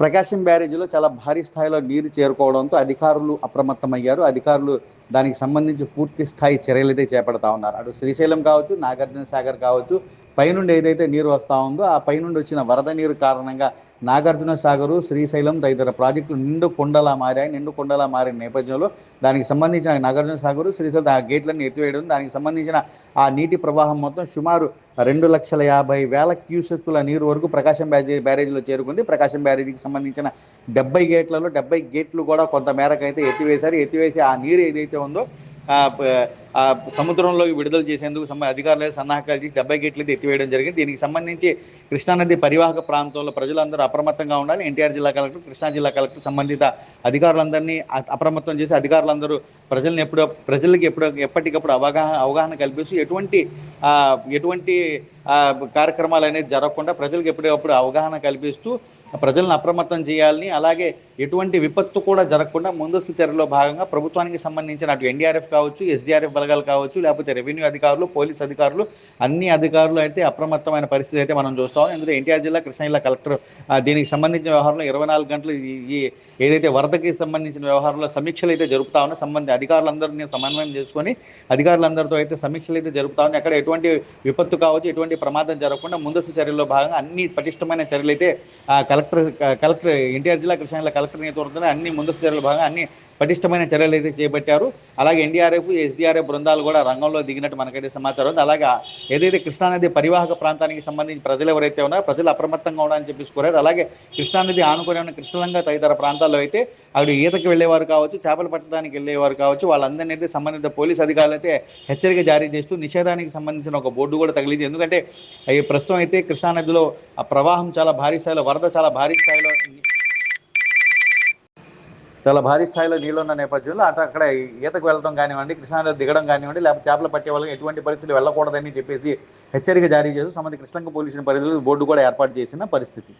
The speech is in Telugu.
ప్రకాశం బ్యారేజీలో చాలా భారీ స్థాయిలో నీరు చేరుకోవడంతో అధికారులు అప్రమత్తమయ్యారు. అధికారులు దానికి సంబంధించి పూర్తి స్థాయి చర్యలు అయితే చేపడతా ఉన్నారు. అటు శ్రీశైలం కావచ్చు నాగార్జున సాగర్ కావచ్చు పైనుండి ఏదైతే నీరు వస్తూ ఉందో ఆ పైనుండి వచ్చిన వరద నీరు కారణంగా నాగార్జున సాగరు శ్రీశైలం తదితర ప్రాజెక్టులు నిండు కొండలా మారాయి. నిండు కొండలా మారిన నేపథ్యంలో దానికి సంబంధించిన నాగార్జున సాగరు శ్రీశైలం ఆ గేట్లన్నీ ఎత్తివేయడం దానికి సంబంధించిన ఆ నీటి ప్రవాహం మొత్తం సుమారు రెండు లక్షల యాభై వేల క్యూసెక్కుల నీరు వరకు ప్రకాశం బ్యారేజీ బ్యారేజీలో చేరుకుంది. ప్రకాశం బ్యారేజీకి సంబంధించిన డెబ్బై గేట్లలో డెబ్బై గేట్లు కూడా కొంత మేరకు అయితే ఎత్తివేశారు. ఎత్తివేసి ఆ నీరు ఏదైతే ఉందో సముద్రంలోకి విడుదల చేసేందుకు సంబ అధికారులు సన్నాహకాలు చేసి డెబ్బై గేట్లు అయితే ఎత్తివేయడం జరిగింది. దీనికి సంబంధించి కృష్ణానది పరివాహక ప్రాంతంలో ప్రజలందరూ అప్రమత్తంగా ఉండాలి. ఎన్టీఆర్ జిల్లా కలెక్టర్ కృష్ణా జిల్లా కలెక్టర్ సంబంధిత అధికారులందరినీ అప్రమత్తం చేసి అధికారులందరూ ప్రజల్ని ఎప్పుడో ప్రజలకి ఎప్పుడో ఎప్పటికప్పుడు అవగాహన అవగాహన కల్పిస్తూ ఎటువంటి ఎటువంటి కార్యక్రమాలు అనేది జరగకుండా ప్రజలకు ఎప్పటికప్పుడు అవగాహన కల్పిస్తూ ప్రజలను అప్రమత్తం చేయాలని అలాగే ఎటువంటి విపత్తు కూడా జరగకుండా ముందస్తు చర్యలో భాగంగా ప్రభుత్వానికి సంబంధించిన అటు ఎన్డీఆర్ఎఫ్ కావచ్చు ఎస్డీఆర్ఎఫ్ బలగాలు కావచ్చు లేకపోతే రెవెన్యూ అధికారులు పోలీస్ అధికారులు అన్ని అధికారులు అయితే అప్రమత్తమైన పరిస్థితి అయితే మనం చూస్తాం ఇందులో ఎన్టీఆర్ జిల్లా కృష్ణా జిల్లా కలెక్టర్ దీనికి సంబంధించిన వ్యవహారంలో ఇరవై నాలుగు గంటలు ఈ- ఈ ఏదైతే వరదకి సంబంధించిన వ్యవహారంలో సమీక్షలు అయితే జరుపుతా ఉన్నా. సంబంధిత అధికారులందరినీ సమన్వయం చేసుకొని అధికారులందరితో అయితే సమీక్షలు అయితే జరుపుతా ఉన్నాయి అక్కడ ఎటువంటి విపత్తు కావచ్చు ఎటువంటి ప్రమాదం జరగకుండా ముందస్తు చర్యల్లో భాగంగా అన్ని పటిష్టమైన చర్యలు అయితే కలెక్టర్ కలెక్టర్ ఎన్టీఆర్ జిల్లా కృష్ణా జిల్లా కలెక్టర్ నేతృత్వంలో అన్ని ముందస్తు చర్యల భాగంగా అన్ని పటిష్టమైన చర్యలు అయితే చేపట్టారు. అలాగే ఎన్డీఆర్ఎఫ్ ఎస్డీఆర్ఎఫ్ బృందాలు కూడా రంగంలో దిగినట్టు మనకైతే సమాచారం ఉంది. అలాగే ఏదైతే కృష్ణానది పరివాహక ప్రాంతానికి సంబంధించి ప్రజలు ఎవరైతే ఉన్నారో ప్రజలు అప్రమత్తంగా ఉండాలని చెప్పేసి కోరారు. అలాగే కృష్ణానది ఆనుకునే ఉన్న కృష్ణలంగా తదితర ప్రాంతాల్లో అయితే అక్కడ ఈతకి వెళ్ళేవారు కావచ్చు చేపలు పట్టడానికి వెళ్ళేవారు కావచ్చు వాళ్ళందరినీ అయితే సంబంధిత పోలీస్ అధికారులు అయితే హెచ్చరిక జారీ చేస్తూ నిషేధానికి సంబంధించిన ఒక బోర్డు కూడా తగిలింది. ఎందుకంటే ఈ ప్రస్తుతం అయితే కృష్ణానదిలో ఆ ప్రవాహం చాలా భారీ స్థాయిలో వరద చాలా భారీ స్థాయిలో చాలా భారీ స్థాయిలో నీళ్ళు ఉన్న నేపథ్యంలో అటు అక్కడ ఈతకు వెళ్ళడం కానివ్వండి కృష్ణానదిలో దిగడం కానివ్వండి లేకపోతే చేపలు పట్టే వాళ్ళకి ఎటువంటి పరిస్థితులు వెళ్ళకూడదని చెప్పేసి హెచ్చరిక జారీ చేస్తూ సంబంధిత కృష్ణంగ పోలీసుల పరిధిలో బోర్డు కూడా ఏర్పాటు చేసిన పరిస్థితి.